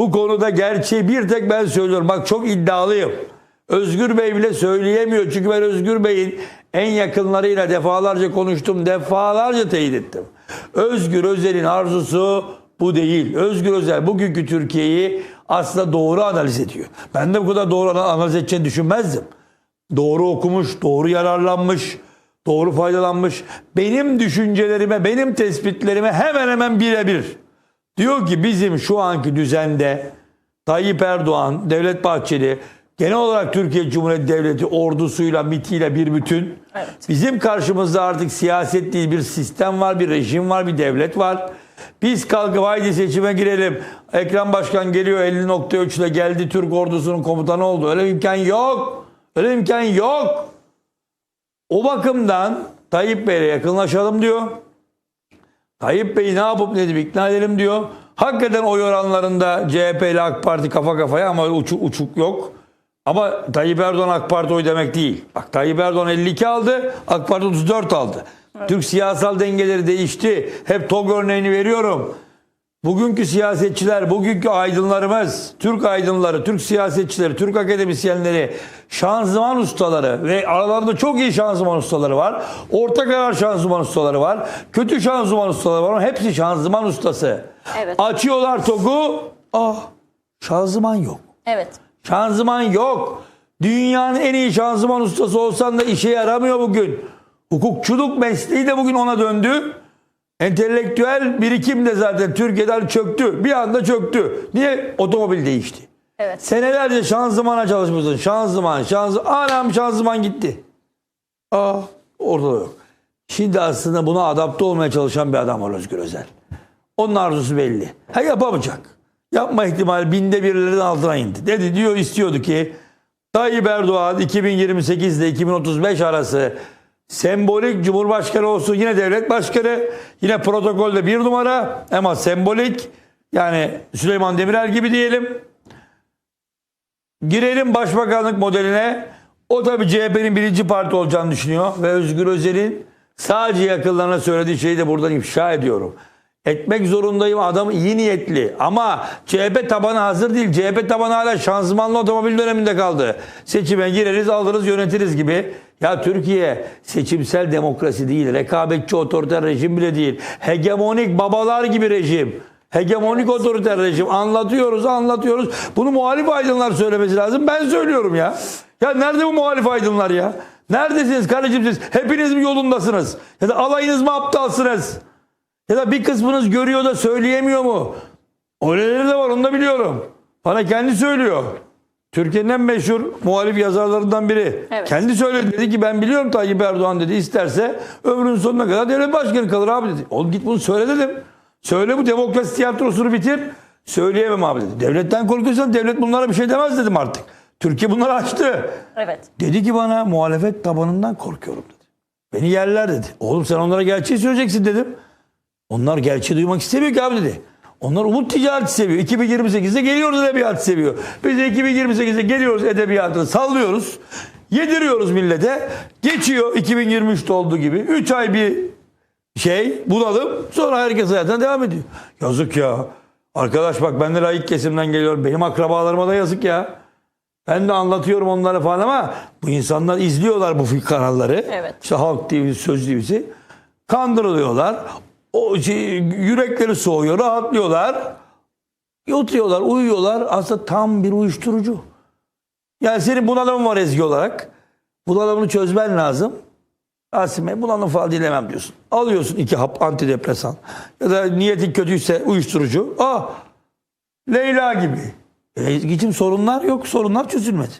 Bu konuda gerçeği bir tek ben söylüyorum. Bak çok iddialıyım. Özgür Bey bile söyleyemiyor. Çünkü ben Özgür Bey'in en yakınlarıyla defalarca konuştum. Defalarca teyit ettim. Özgür Özel'in arzusu bu değil. Özgür Özel bugünkü Türkiye'yi aslında doğru analiz ediyor. Ben de bu kadar doğru analiz edeceğini düşünmezdim. Doğru okumuş, doğru yararlanmış, doğru faydalanmış. Benim düşüncelerime, benim tespitlerime hemen hemen birebir. Diyor ki bizim şu anki düzende Tayyip Erdoğan, Devlet Bahçeli, genel olarak Türkiye Cumhuriyeti Devleti ordusuyla, MIT'iyle bir bütün. Evet. Bizim karşımızda artık siyaset değil bir sistem var, bir rejim var, bir devlet var. Biz kalkıp haydi seçime girelim. Ekrem Başkan geliyor 50.3 ile geldi Türk ordusunun komutanı oldu. Öyle bir imkan yok. Öyle bir imkan yok. O bakımdan Tayyip Bey'le yakınlaşalım diyor. Tayyip Bey'i ne yapıp ne edip ikna edelim diyor. Hakikaten oy oranlarında CHP ile AK Parti kafa kafaya ama uçuk, uçuk yok. Ama Tayyip Erdoğan AK Parti oy demek değil. Bak Tayyip Erdoğan 52 aldı, AK Parti 34 aldı. Türk siyasal dengeleri değişti. Hep TOG örneğini veriyorum. Bugünkü siyasetçiler, bugünkü aydınlarımız, Türk aydınları, Türk siyasetçileri, Türk akademisyenleri, şanzıman ustaları ve aralarında çok iyi şanzıman ustaları var. Orta karar şanzıman ustaları var. Kötü şanzıman ustaları var. Hepsi şanzıman ustası. Evet. Açıyorlar TOG'u. Ah şanzıman yok. Evet. Şanzıman yok. Dünyanın en iyi şanzıman ustası olsan da işe yaramıyor bugün. Hukukçuluk mesleği de bugün ona döndü. Entelektüel birikim de zaten Türkiye'den çöktü. Bir anda çöktü. Niye? Otomobil değişti. Evet. Senelerce şanzımana çalışmışsın. Şanzıman, şanzıman. Anam şanzıman gitti. Aa orada da yok. Şimdi aslında buna adapte olmaya çalışan bir adam var Özgür Özel. Onun arzusu belli. Ha yapamayacak. Yapma ihtimali binde birlerin altına indi. Dedi diyor istiyordu ki Tayyip Erdoğan 2028 ile 2035 arası sembolik cumhurbaşkanı olsun. Yine devlet başkanı. Yine protokolde bir numara ama sembolik. Yani Süleyman Demirel gibi diyelim. Girelim başbakanlık modeline. O tabii CHP'nin birinci parti olacağını düşünüyor. Ve Özgür Özel'in sadece yakınlarına söylediği şeyi de buradan ifşa ediyorum. Etmek zorundayım adam iyi niyetli ama CHP tabanı hazır değil. CHP tabanı hala şanzımanlı otomobil döneminde kaldı. Seçime gireriz alırız yönetiriz gibi. Ya Türkiye seçimsel demokrasi değil. Rekabetçi otoriter rejim bile değil. Hegemonik babalar gibi rejim. Hegemonik otoriter rejim. Anlatıyoruz, anlatıyoruz. Bunu muhalif aydınlar söylemesi lazım. Ben söylüyorum ya. Ya nerede bu muhalif aydınlar ya? Neredesiniz kardeşim siz? Hepiniz mi yolundasınız? Ya da alayınız mı aptalsınız? Ya da bir kısmınız görüyor da söyleyemiyor mu? Öyleleri de var onu da biliyorum. Bana kendi söylüyor. Türkiye'nin en meşhur muhalif yazarlarından biri. Evet. Kendi söyledi dedi ki ben biliyorum Tayyip Erdoğan dedi isterse ömrünün sonuna kadar devlet başkanı kalır abi dedi. Oğlum git bunu söyle dedim. Söyle bu demokrasi tiyatrosunu bitir. Söyleyemem abi dedi. Devletten korkuyorsan devlet bunlara bir şey demez dedim artık. Türkiye bunları açtı. Evet. Dedi ki bana muhalefet tabanından korkuyorum dedi. Beni yerler dedi. Oğlum sen onlara gerçeği söyleyeceksin dedim. Onlar gerçeği duymak istemiyor ki abi dedi. Onlar umut ticareti seviyor. 2028'de geliyoruz edebiyatı seviyor. Biz de 2028'de geliyoruz edebiyatını sallıyoruz. Yediriyoruz millete. Geçiyor 2023'te olduğu gibi. 3 ay bir şey bunalım. Sonra herkes hayatına devam ediyor. Yazık ya. Arkadaş bak ben de layık kesimden geliyorum. Benim akrabalarıma da yazık ya. Ben de anlatıyorum onlara falan ama bu insanlar izliyorlar bu kanalları. Evet. İşte Halk TV, Söz TV'si. Kandırılıyorlar. O şey, yürekleri soğuyor, rahatlıyorlar. Oturuyorlar, uyuyorlar. Aslında tam bir uyuşturucu. Yani senin bunalımın var ezgi olarak. Bunalımını çözmen lazım. Asime bunalım falan dilemem diyorsun. Alıyorsun iki hap antidepresan. Ya da niyetin kötüyse uyuşturucu. Ah Leyla gibi. Ezgi'cim sorunlar yok. Sorunlar çözülmedi.